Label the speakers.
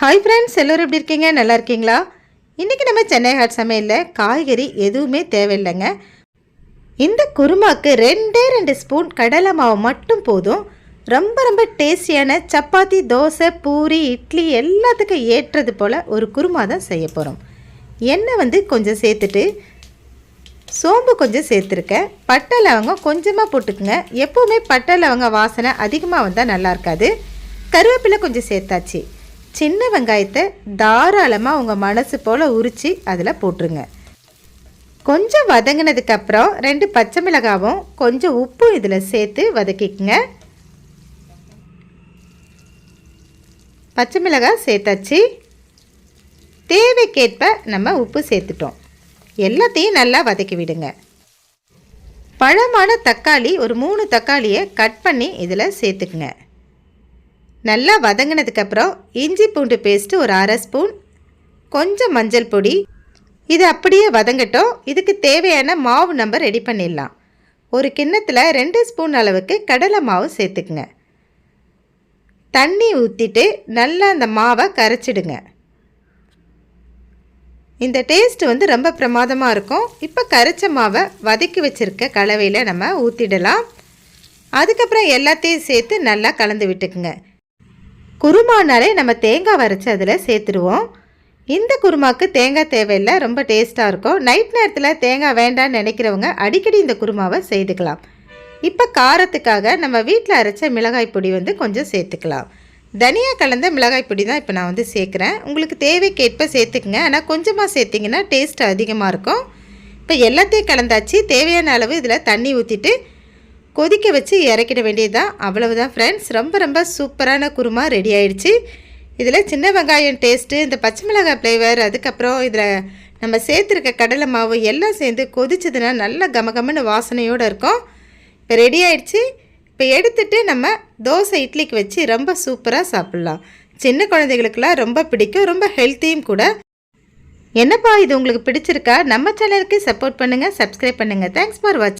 Speaker 1: hi friends எல்லோரும் எப்படி இருக்கீங்க நல்லா இருக்கீங்களா இன்றைக்கி நம்ம சென்னை ஹாட் சமையலில் காய்கறி எதுவுமே தேவையில்லைங்க இந்த குருமாக்கு ரெண்டே ரெண்டு ஸ்பூன் கடலை மாவு மட்டும் போதும் ரொம்ப ரொம்ப டேஸ்டியான சப்பாத்தி தோசை பூரி இட்லி எல்லாத்துக்கும் ஏற்றது போல் ஒரு குருமா தான் செய்ய போகிறோம் எண்ணெய் வந்து கொஞ்சம் சேர்த்துட்டு சோம்பு கொஞ்சம் சேர்த்துருக்கேன் பட்டை லவங்கம் கொஞ்சமாக போட்டுக்குங்க எப்போவுமே பட்டை லவங்க வாசனை அதிகமாக வந்தால் நல்லா இருக்காது கருவேப்பிலை கொஞ்சம் சேர்த்தாச்சு சின்ன வெங்காயத்தை தாராளமாக உங்கள் மனசு போல் உரித்து அதில் போட்டுருங்க கொஞ்சம் வதங்கினதுக்கப்புறம் ரெண்டு பச்சை மிளகாவும் கொஞ்சம் உப்பும் இதில் சேர்த்து வதக்கிக்குங்க பச்சை மிளகாய் சேர்த்தாச்சு தேவைக்கேற்ப நம்ம உப்பு சேர்த்துட்டோம் எல்லாத்தையும் நல்லா வதக்கி விடுங்க பழமான தக்காளி ஒரு மூணு தக்காளியை கட் பண்ணி இதில் சேர்த்துக்குங்க நல்லா வதங்கினதுக்கப்புறம் இஞ்சி பூண்டு பேஸ்ட்டு ஒரு அரை ஸ்பூன் கொஞ்சம் மஞ்சள் பொடி இது அப்படியே வதங்கட்டும் இதுக்கு தேவையான மாவு நம்ம ரெடி பண்ணிடலாம் ஒரு கிண்ணத்தில் ரெண்டு ஸ்பூன் அளவுக்கு கடலை மாவு சேர்த்துக்குங்க தண்ணி ஊற்றிட்டு நல்லா அந்த மாவை கரைச்சிடுங்க இந்த டேஸ்ட் வந்து ரொம்ப பிரமாதமாக இருக்கும் இப்போ கரைச்ச மாவை வதக்கி வச்சுருக்க கலவையில் நம்ம ஊற்றிடலாம் அதுக்கப்புறம் எல்லாத்தையும் சேர்த்து நல்லா கலந்து விட்டுக்குங்க குருமானாலே நம்ம தேங்காய் வரைச்சி அதில் சேர்த்துருவோம் இந்த குருமாவுக்கு தேங்காய் தேவையில்லை ரொம்ப டேஸ்ட்டாக இருக்கும் நைட் நேரத்தில் தேங்காய் வேண்டாம்னு நினைக்கிறவங்க அடிக்கடி இந்த குருமாவை செய்துக்கலாம் இப்போ காரத்துக்காக நம்ம வீட்டில் அரைச்ச மிளகாய் பொடி வந்து கொஞ்சம் சேர்த்துக்கலாம் தனியா கலந்த மிளகாய் பொடி தான் இப்போ நான் வந்து சேர்க்குறேன் உங்களுக்கு தேவைக்கேற்ப சேர்த்துக்குங்க ஆனால் கொஞ்சமாக சேர்த்திங்கன்னா டேஸ்ட் அதிகமாக இருக்கும் இப்போ எல்லாத்தையும் கலந்தாச்சு தேவையான அளவு இதில் தண்ணி ஊற்றிட்டு கொதிக்க வச்சு இறக்கிட வேண்டியதுதான் அவ்வளவுதான் ஃப்ரெண்ட்ஸ் ரொம்ப ரொம்ப சூப்பரான குருமா ரெடி ஆயிடுச்சு இதில் சின்ன வெங்காயம் டேஸ்ட்டு இந்த பச்சை மிளகாய் ஃப்ளேவர் அதுக்கப்புறம் இதில் நம்ம சேர்த்துருக்க கடலை மாவு எல்லாம் சேர்ந்து கொதிச்சதுன்னா நல்லா கமகமன்னு வாசனையோடு இருக்கும் இப்போ ரெடி ஆயிடுச்சு இப்போ எடுத்துகிட்டு நம்ம தோசை இட்லிக்கு வச்சு ரொம்ப சூப்பராக சாப்பிட்லாம் சின்ன குழந்தைகளுக்கெல்லாம் ரொம்ப பிடிக்கும் ரொம்ப ஹெல்த்தியும் கூட என்னப்பா இது உங்களுக்கு பிடிச்சிருக்கா நம்ம சேனலுக்கு சப்போர்ட் பண்ணுங்கள் சப்ஸ்கிரைப் பண்ணுங்கள் தேங்க்ஸ் ஃபார் வாட்சிங்